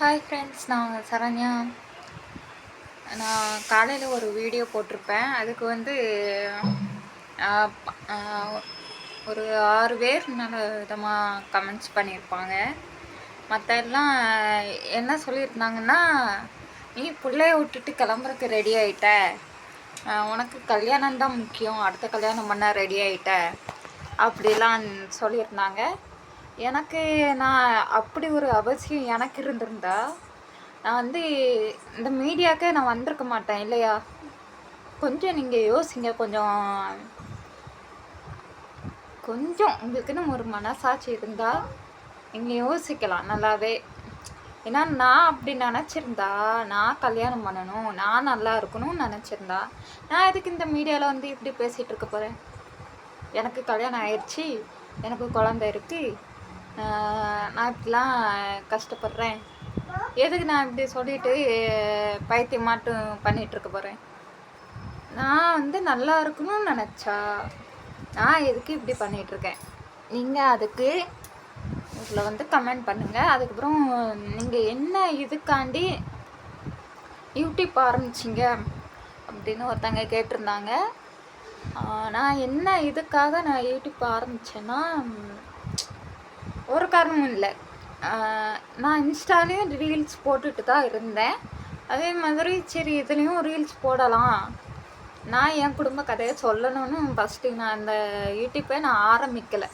Hi friends நான் சரண்யா. நான் காலையில் ஒரு வீடியோ போட்டிருப்பேன். அதுக்கு வந்து ஒரு ஆறு பேர் நல்ல விதமாக கமெண்ட்ஸ் பண்ணியிருப்பாங்க. மற்ற எல்லாம் என்ன சொல்லியிருந்தாங்கன்னா நீ பிள்ளைய விட்டுட்டு கிளம்புறதுக்கு ரெடி ஆகிட்ட உனக்கு கல்யாணம் தான் முக்கியம். அடுத்த கல்யாணம் பண்ண ரெடி ஆகிட்ட அப்படிலாம் சொல்லியிருந்தாங்க. எனக்கு நான் அப்படி ஒரு அவசியம் எனக்கு இருந்திருந்தா நான் வந்து இந்த மீடியாக்கே நான் வந்திருக்க மாட்டேன் இல்லையா? கொஞ்சம் நீங்கள் யோசிங்க கொஞ்சம். கொஞ்சம் உங்களுக்குன்னு ஒரு மனசாட்சி இருந்தால் நீங்கள் யோசிக்கலாம் நல்லாவே. ஏன்னா நான் அப்படி நினச்சிருந்தா நான் கல்யாணம் பண்ணணும் நான் நல்லா இருக்கணும்னு நினச்சிருந்தா நான் எதுக்கு இந்த மீடியாவில் வந்து இப்படி பேசிகிட்டு இருக்க போகிறேன் எனக்கு கல்யாணம் ஆயிடுச்சு எனக்கு குழந்த இருக்குது நான் இப்படிலாம் கஷ்டப்படுறேன். எதுக்கு நான் இப்படி சொல்லிட்டு பைத்தியம் மாட்டும் பண்ணிகிட்ருக்க இருக்க போகிறேன் நான் வந்து நல்லா இருக்கணும்னு நினச்சா நான் எதுக்கு இப்படி பண்ணிகிட்ருக்கேன்? இருக்கேன் நீங்கள் அதுக்கு இதில் வந்து கமெண்ட் பண்ணுங்கள் அதுக்கப்புறம் நீங்கள் என்ன இதுக்காண்டி யூடியூப் ஆரம்பிச்சிங்க? அப்படின்னு ஒருத்தங்க கேட்டிருந்தாங்க. நான் என்ன இதுக்காக நான் யூடியூப் ஆரம்பித்தேன்னா ஒரு காரணமும் இல்லை. நான் இன்ஸ்டாலேயும் ரீல்ஸ் போட்டுட்டு தான் இருந்தேன். அதே மாதிரி சரி இதுலேயும் ரீல்ஸ் போடலாம். நான் என் குடும்ப கதையை சொல்லணும்னு ஃபஸ்ட்டு நான் அந்த யூடியூப்பை நான் ஆரம்பிக்கலை.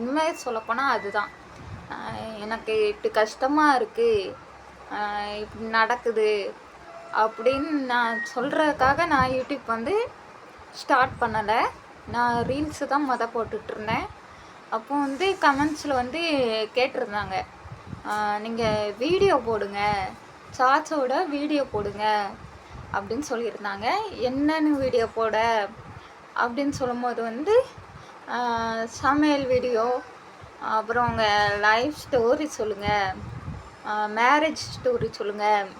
உண்மையை சொல்லப்போனால் அதுதான். எனக்கு இப்படி கஷ்டமாக இருக்குது இப்படி நடக்குது அப்படின்னு நான் சொல்கிறதுக்காக நான் யூடியூப் வந்து ஸ்டார்ட் பண்ணலை. நான் ரீல்ஸு தான் மொதல் போட்டுட்ருந்தேன் அப்போ வந்து கமெண்ட்ஸில் வந்து கேட்டிருந்தாங்க. நீங்கள் வீடியோ போடுங்க. சாட்ஸோட வீடியோ போடுங்க. அப்படின்னு சொல்லியிருந்தாங்க. என்னென்னு வீடியோ போட? அப்படின்னு சொல்லும்போது வந்து சமையல் வீடியோ அப்புறம் உங்கள் லைஃப் ஸ்டோரி சொல்லுங்கள் மேரேஜ் ஸ்டோரி சொல்லுங்கள்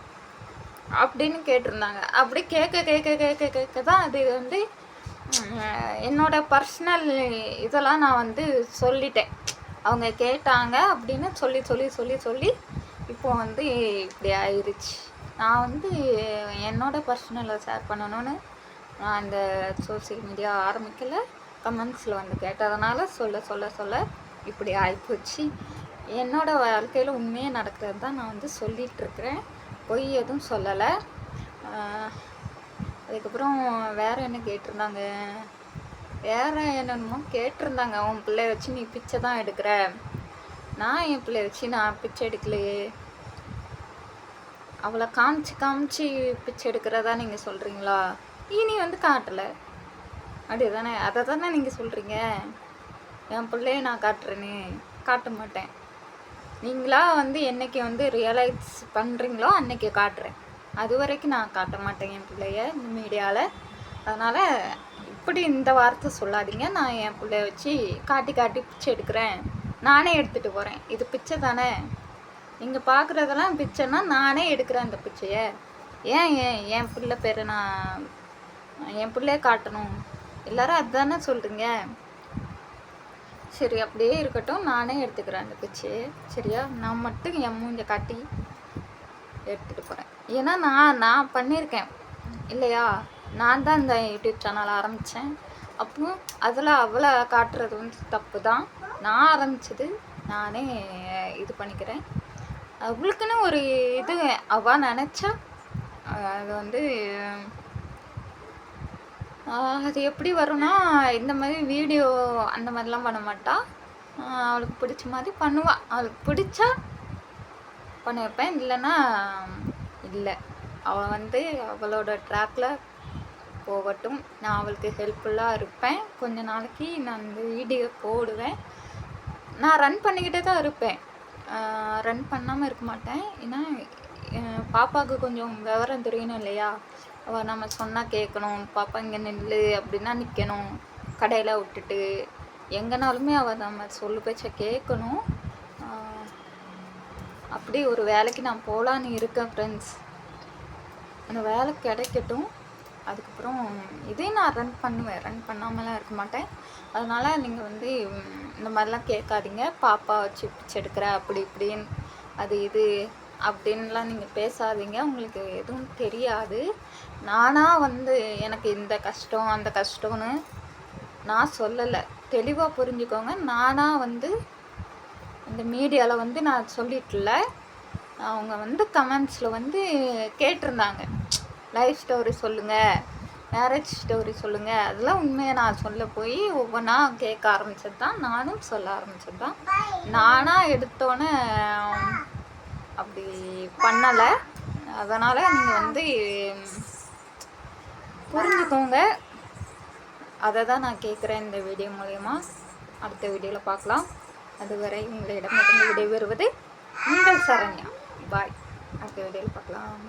அப்படின்னு கேட்டிருந்தாங்க. அப்படி கேட்க கேட்க கேட்க கேட்க தான் அது வந்து என்னோட பர்சனல் இதெல்லாம் நான் வந்து சொல்லிட்டேன். அவங்க கேட்டாங்க அப்படின்னு சொல்லி சொல்லி சொல்லி சொல்லி இப்போ வந்து இப்படி ஆயிடுச்சு நான் வந்து என்னோட பர்சனலை ஷேர் பண்ணணும்னு நான் இந்த சோஷியல் மீடியா ஆரம்பிக்கல. கமெண்ட்ஸில் வந்து கேட்டதுனால சொல்ல சொல்ல சொல்ல இப்படி ஆகிப்போச்சு என்னோட வாழ்க்கையில் உண்மையாக நடக்கிறது தான் நான் வந்து சொல்லிகிட்ருக்கிறேன் பொய் எதுவும் சொல்லலை. அதுக்கப்புறம் வேற என்ன கேட்டிருந்தாங்க? வேற என்னென்னமோ கேட்டிருந்தாங்க. உன் பிள்ளைய வச்சு நீ பிச்சை தான் எடுக்கிற. நான் என் பிள்ளைய வச்சு நான் பிச்சை எடுக்கலையே. அவளை காமிச்சு காமிச்சு பிச்சை எடுக்கிறதா நீங்கள் சொல்கிறீங்களா இனி வந்து காட்டலை. அப்படி தானே அதை தானே நீங்கள் சொல்கிறீங்க என் பிள்ளைய நான் காட்டுறேன்னு காட்ட மாட்டேன். நீங்களா வந்து என்னைக்கு வந்து ரியலைஸ் பண்ணுறீங்களோ அன்னைக்கு காட்டுறேன். அது வரைக்கும் நான் காட்ட மாட்டேன் என் பிள்ளைய இந்த மீடியாவில் அதனால் இப்படி இந்த வார்த்தை சொல்லாதீங்க. நான் என் பிள்ளைய வச்சு காட்டி காட்டி பிச்சை எடுக்கிறேன். நானே எடுத்துகிட்டு போகிறேன் இது பிச்சை தானே? நீங்கள் பார்க்குறதெல்லாம் பிச்சைன்னா நானே எடுக்கிறேன் அந்த பிச்சையை. ஏன் ஏன் என் பிள்ளை பேர் நான் என் பிள்ளைய காட்டணும்? எல்லாரும் அதுதானே சொல்கிறீங்க சரி அப்படியே இருக்கட்டும். நானே எடுத்துக்கிறேன் அந்த பிச்சையை. சரியா? நான் மட்டும் என் மூஞ்ச காட்டி எடுத்துகிட்டு போகிறேன் ஏன்னா நான் நான் பண்ணியிருக்கேன். இல்லையா? நான் தான் இந்த யூடியூப் சேனல் ஆரம்பித்தேன் அப்போ அதில் அவளை காட்டுறது வந்து தப்பு தான் நான் ஆரம்பித்தது நானே இது பண்ணிக்கிறேன். அவளுக்குன்னு ஒரு இது அவள் நினச்சா அது வந்து அது எப்படி வரும்னா இந்த மாதிரி வீடியோ அந்த மாதிரிலாம் பண்ண மாட்டா. அவளுக்கு பிடிச்ச மாதிரி பண்ணுவாள் அவளுக்கு பிடிச்சா பண்ண வைப்பேன். இல்லைன்னா இல்லை. அவள் வந்து அவளோட ட்ராக்ல போகட்டும். நான் அவளுக்கு ஹெல்ப்ஃபுல்லாக இருப்பேன். கொஞ்ச நாளைக்கு நான் அந்த வீடியோ போடுவேன். நான் ரன் பண்ணிக்கிட்டே தான் இருப்பேன். ரன் பண்ணாமல் இருக்க மாட்டேன். ஏன்னா பாப்பாவுக்கு கொஞ்சம் விவரம் தெரியணும் இல்லையா? அவள் நம்ம சொன்னால் கேட்கணும். பாப்பா இங்கே நில்லு அப்படின்னா நிற்கணும் கடையில் விட்டுட்டு எங்கேனாலுமே அவள் நம்ம சொல்லு பேச்ச கேட்கணும். அப்படி ஒரு வேலைக்கு நான் போகலான்னு இருக்கேன் ஃப்ரெண்ட்ஸ் அந்த வேலை கிடைக்கட்டும். அதுக்கப்புறம் இதே நான் ரன் பண்ணுவேன். ரன் பண்ணாமலாம் இருக்க மாட்டேன். அதனால் நீங்கள் வந்து இந்த மாதிரிலாம் கேட்காதீங்க. பாப்பா வச்சு பிச்சை எடுக்கிற அப்படி இப்படின்னு அது இது அப்படின்லாம் நீங்கள் பேசாதீங்க. உங்களுக்கு எதுவும் தெரியாது. நானாக வந்து எனக்கு இந்த கஷ்டம் அந்த கஷ்டம்னு நான் சொல்லலை. தெளிவாக புரிஞ்சுக்கோங்க. நானாக வந்து இந்த மீடியாவில் வந்து நான் சொல்லிட்டுல அவங்க வந்து கமெண்ட்ஸில் வந்து கேட்டிருந்தாங்க. லைஃப் ஸ்டோரி சொல்லுங்கள் மேரேஜ் ஸ்டோரி சொல்லுங்கள் அதெல்லாம் உண்மையை நான் சொல்ல போய் ஒவ்வொன்றா கேட்க ஆரம்பிச்சது தான் நானும் சொல்ல ஆரம்பித்தது தான் நானாக எடுத்தோன்னே அப்படி பண்ணலை. அதனால் நீங்கள் வந்து புரிஞ்சுக்கோங்க. அதை தான் நான் கேட்குறேன் இந்த வீடியோ மூலயமா. அடுத்த வீடியோவில் பார்க்கலாம். அதுவரை உங்களிடமிருந்து விடைபெறுவது உங்கள் சரண்யா. பாய் அடுத்த வீடியோவில் பார்க்கலாம்.